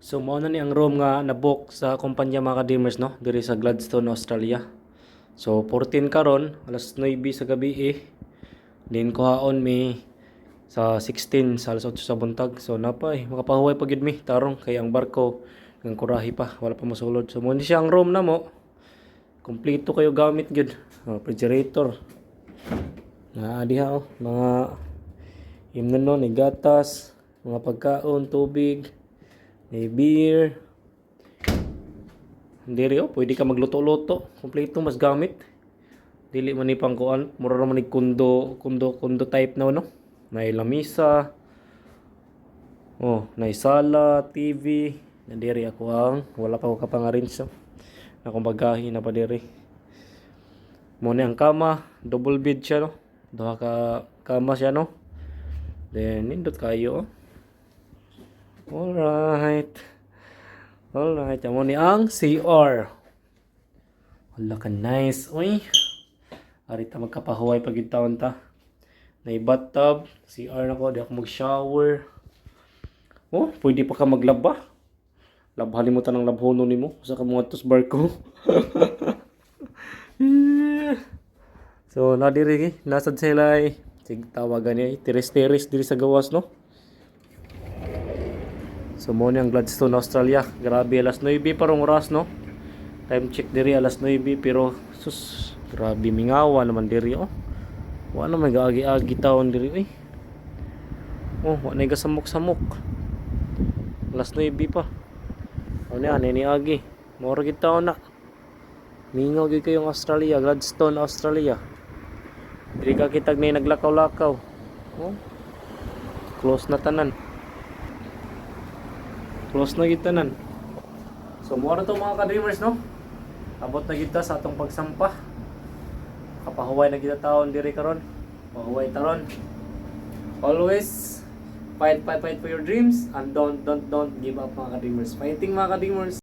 So mao na ni ang room nga na-book sa kumpanya mga kadimers no diri sa Gladstone, Australia. So 14 karon, alas 9 sa gabi eh. Then kuhaon mi sa 16 sa alas 8 sa buntag. So napay makapahuway pa gid mi tarong kay ang barko ng kurahi pa wala pa mosulod. So mo ni siya ang room na mo. Kompleto kayo gamit gid. Oh, refrigerator. Na diha oh, mga himno ni gatas, mga pagkaon, tubig, may beer. Diri oh, pwede ka magluto-luto. Kompleto mas gamit. Dili man ni pang kuan, mura ra man ni kundo, kundo, kundo type na no. May lamisa. Oh, may sala, TV. Nandiri ako ang wala pa ko kapangarinso. Na kung bagahi na pa diri. Mo ni ang kama, double bed siya no. Duha ka kama siya no. Then nindot kayo. oh. Alright. Alright, amo ni ang CR. Wala ka nice. Uy. Arita magkapahuway pag taon ta. Na bathtub, CR na ko, di ako mag-shower. Oh, pwede pa ka maglaba. Labhan mo ta ng labhono nimo sa ka mga tos barko. so, na diri nasad sila ay sig tawagan niya, tiris-tiris diri sa gawas no. So mo ni ang Gladstone, Australia. Grabe alas 9 parang oras no. Time check diri alas 9 pero sus grabe mingawa naman diri oh. Wa na may gaagi-agi taon diri eh. Oh, wa na gasamok-samok. Alas 9 pa. Ano yan, ni agi. Mora taon na. Mingaw gid kayong Australia, Gladstone, Australia. Diri ka kitag na naglakaw-lakaw. Oh. Close na tanan. Close na kita nan. So mo na to mga ka-dreamers no. Abot na kita sa atong pagsampa. Kapahuway na kita taon diri karon. Pahuway taron. Always fight fight fight for your dreams and don't don't don't give up mga ka-dreamers. Fighting mga ka-dreamers.